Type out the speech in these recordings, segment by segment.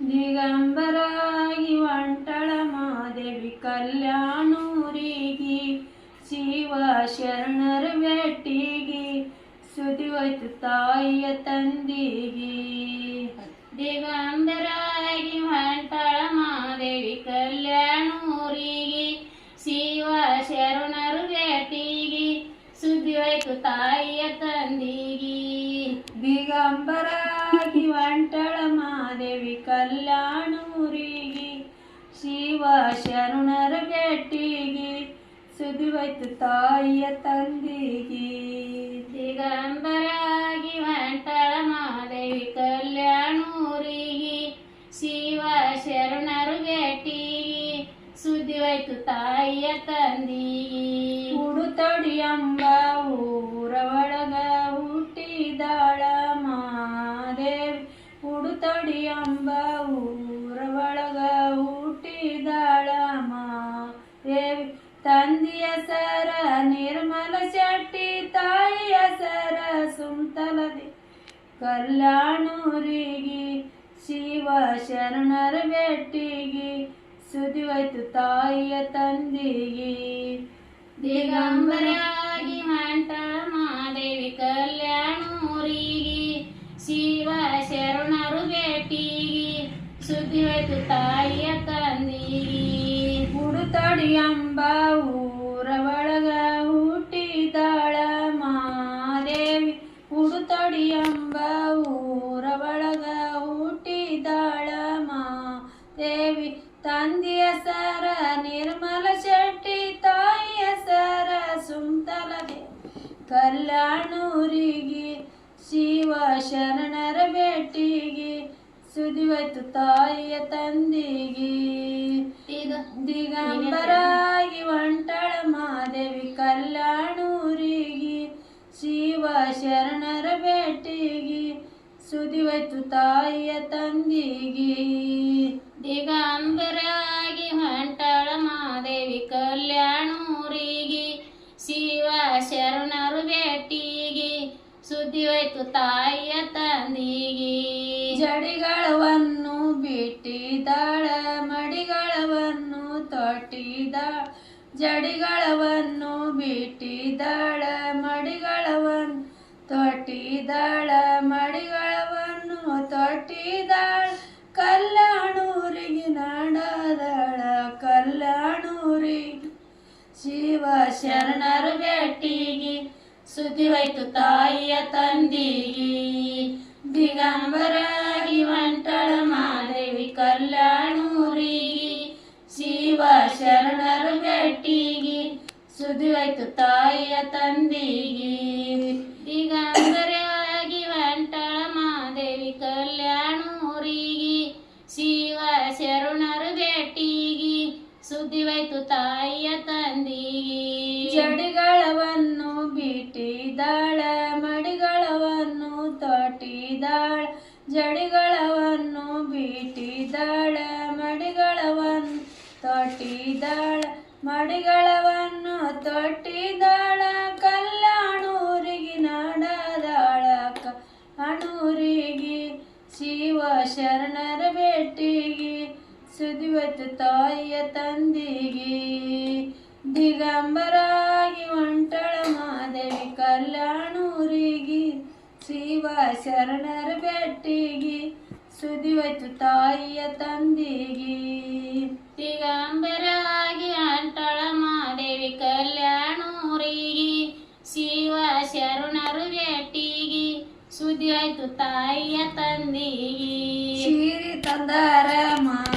ದಿಗಂಬರಾಗಿ ವಂಟಳ ಮಾದೇವಿ ಕಲ್ಯಾಣೂರಿಗೆ, ಶಿವ ಶರಣರ ಸುದ್ದಿ ಹೋಯ್ತು ತಾಯಿಯ ತಂದಿಗೆ. ದಿಗಂಬರಾಗಿ ವಂಟಳ ಮಾದೇವಿ ಕಲ್ಯಾಣೂರಿಗೆ, ಶಿವ ಶರಣರು ಭೇಟಿಗೆ ಸುದ್ದಿ ಹೋಯ್ತು ಶರಣರ ಭೇಟಿಗೆ ಸುದಿವೈತು ತಾಯಿಯ ತಂದಿಗೆ ದಿಗಂಬರಾಗಿ ವಂಟಳ ಮಾದೇವಿ ಕಲ್ಯಾಣೂರಿಗೆ ಶಿವ ಶರಣರು ಭೇಟಿಗೆ ಸುದಿವೈತು ತಾಯಿಯ ತಂದಿಗೆ ಉಡುತೊಡಿ ಅಂಬ ಊರ ಒಳಗ ಹುಟ್ಟಿದಾಳ ಮಾದೇವಿ. ಉಡುತೊಡಿ ಎಂಬ ಶೆಟ್ಟಿ ತಾಯಿಯ ಸರ ಸುಂತಲದೆ ಕಲ್ಯಾಣೂರಿಗೆ, ಶಿವ ಶರಣರ ಬೆಟ್ಟಿಗೆ ಸುದಿವಾಯ್ತು ತಾಯಿಯ ತಂದಿಗೆ. ದಿಗಂಬರಾಗಿ ಮಂಟ ಮಾದೇವಿ ಕಲ್ಯಾಣೂರಿಗೆ, ಶಿವ ಶರಣರು ಬೆಟ್ಟಿಗೆ ಸುದಿವಾಯ್ತು ತಾಯಿಯ ತಂದಿಗೆ. ಉಡುತಡಿ ಎಂಬ ಎಂಬ ಊರ ಒಳಗ ಹುಟ್ಟಿದಾಳ ಮಾದೇವಿ ತಂದೆಯ ಸರ ನಿರ್ಮಲ ಶೆಟ್ಟಿ ತಾಯಿಯ ಸರ ಸುಂತಲದೆ ಕಲ್ಯಾಣೂರಿಗೆ ಶಿವ ಶರಣರ ಭೇಟಿಗೆ ಸುದಿವಾಯ್ತು ಹೋಯ್ತು ತಾಯಿಯ ತಂದಿಗೆ. ದಿಗಂಬರಾಗಿ ಒಂಟಳ ಮಾದೇವಿ ಕಲ್ಯಾಣೂರಿಗೆ ಶಿವ ಶರಣರ ಭೇಟಿಗೆ ಸುದಿವೈತು ತಾಯಿಯ ತಂದಿಗೆ ದಿಗಂಬರಾಗಿ ಹೊಂಟಳ ಮಾದೇವಿ ಕಲ್ಯಾಣೂರಿಗೆ. ಶಿವ ಶರಣರು ಭೇಟಿಗೆ ಸುದ್ದಿವಯ್ತು ತಾಯಿಯ ತಂದಿಗೆ ಜಡಿಗಳವನ್ನು ಬಿಟ್ಟಿದ್ದಾಳ ಮಡಿಗಳವನ್ನು ತೊಟ್ಟಿದ ಜಡಿಗಳವನ್ನು ಬಿಟ್ಟಿದ್ದಾಳ. ತೊಟ್ಟಿದ್ದಾಳ ಮಡಿಗಳವನ್ನು ತೊಟ್ಟಿದಾಳ ಕಲ್ಯಾಣೂರಿಗೆ ನಾಡದಳ ಕಲ್ಯಾಣೂರಿ ಶಿವ ಶರಣರು ಭೇಟಿಗೆ ಹೋಯ್ತು ತಾಯಿಯ ತಂದಿಗೆ. ದಿಗಂಬರಾಗಿ ವಂಟಳ ಮಾದೇವಿ ಕಲ್ಯಾಣೂರಿಗೆ ಶಿವ ಶರಣರು ಭೇಟಿಗೆ ಹೋಯ್ತು ತಾಯಿಯ ತಂದಿಗೆ. ದಿಗಂಬರಾಗಿ ವಂಟಳ ಮಾದೇವಿ ಕಲ್ಯಾಣೂರಿಗೆ, ಶಿವ ಶರಣರು ಭೇಟಿಗಿ ಸುದ್ದಿವಾಯ್ತು ತಾಯಿಯ ತಂದಿಗಿ. ಜಡಿಗಳವನ್ನು ಬಿಟ್ಟಿದ್ದಾಳ, ಮಡಿಗಳವನ್ನು ತೊಟ್ಟಿದ್ದಾಳ, ಜಡಿಗಳವನ್ನು ಬಿಟ್ಟಿದ್ದಾಳ, ಮಡಿಗಳವನ್ನು ತೊಟ್ಟಿದ್ದಾಳ ಮಡಿಗಳವನ್ನು ತೊಟ್ಟಿದ್ದಾಳ. ಸುದಿವತ್ತು ತಾಯಿಯ ತಂದಿಗೆ. ದಿಗಂಬರಾಗಿ ಒಂಟಳ ಮಾದೇವಿ ಕಲ್ಯಾಣೂರಿಗೆ ಶಿವ ಶರಣರ ಬೆಟ್ಟಿಗೆ ಸುದಿವತ್ತು ತಾಯಿಯ ತಂದಿಗೆ. ದಿಗಂಬರಾಗಿ ಅಂಟಳ ಮಾದೇವಿ ಕಲ್ಯಾಣೂರಿಗೆ ಶಿವ ಶರಣರು ಬೆಟ್ಟಿಗೆ ಸುದಿವತ್ತು ತಾಯಿಯ ತಂದಿಗೆ. ಸೀರೆ ತಂದಾರ ಮಾದೇವಿ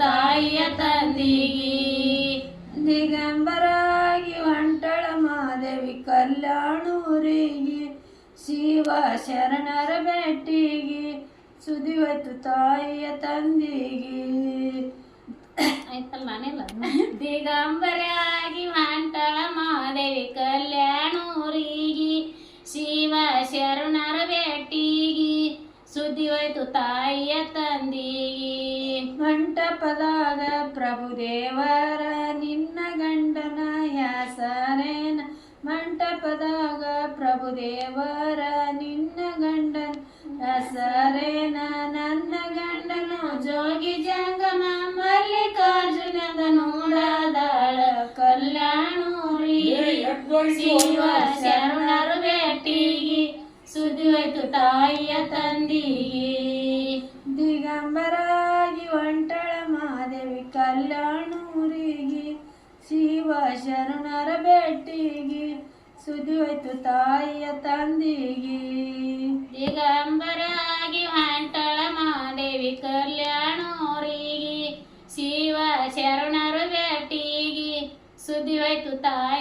ತಾಯಿಯ ತಂದಿಗಿ. ದಿಗಂಬರಾಗಿ ಒಂಟಳ ಮಾದೇವಿ ಕಲ್ಯಾಣೂರಿಗೆ. ಶಿವ ಶರಣರ ಭೇಟಿಗೆ ಸುದಿವತ್ತು ತಾಯಿಯ ತಂದಿಗೆ. ಆಯ್ತಲ್ಲ ನಾನೆಲ್ಲ ದಿಗಂಬರಾಗಿ ಹೊಂಟಳ ಮಾದೇವಿ ಕಲ್ಯಾಣೂರಿಗೆ. ಶಿವ ಶರಣರ ಭೇಟಿಗೆ ಸುದಿವತ್ತು ತಾಯಿಯ ತಂದಿಗೆ. ಮಂಟಪದಾಗ ಪ್ರಭು ದೇವರ ನಿನ್ನ ಗಂಡನ ಹೆಸರೇನ ಮಂಟಪದಾಗ ಪ್ರಭು ದೇವರ ನಿನ್ನ ಗಂಡನ ಹೆಸರೇನ ನನ್ನ ಗಂಡನು ಜೋಗಿ ಜಂಗಮ ಮಲ್ಲಿಕಾರ್ಜುನದ ನೋಡದಾಳ ಕಲ್ಯಾಣೂರಿ ಶಿವ ಶರಣರು ಭೇಟಿಗೆ. ಸುದಿವಾಯ್ತು ತಾಯಿಯ ತಂದಿಗೆ. ದಿಗಂಬರ ಕಲ್ಯಾಣೂರಿಗೆ ಶಿವ ಶರಣರ ಭೇಟಿಗೆ ಸುದ್ದಿ ಹೋಯ್ತು ತಾಯಿಯ ತಂದಿಗೆ. ದಿಗಂಬರಾಗಿ ಹೊಂಟಳ ಮಾದೇವಿ ಕಲ್ಯಾಣೂರಿಗೆ ಶಿವ ಶರಣರ ಭೇಟಿಗೆ ಸುದ್ದಿ ತಾಯಿ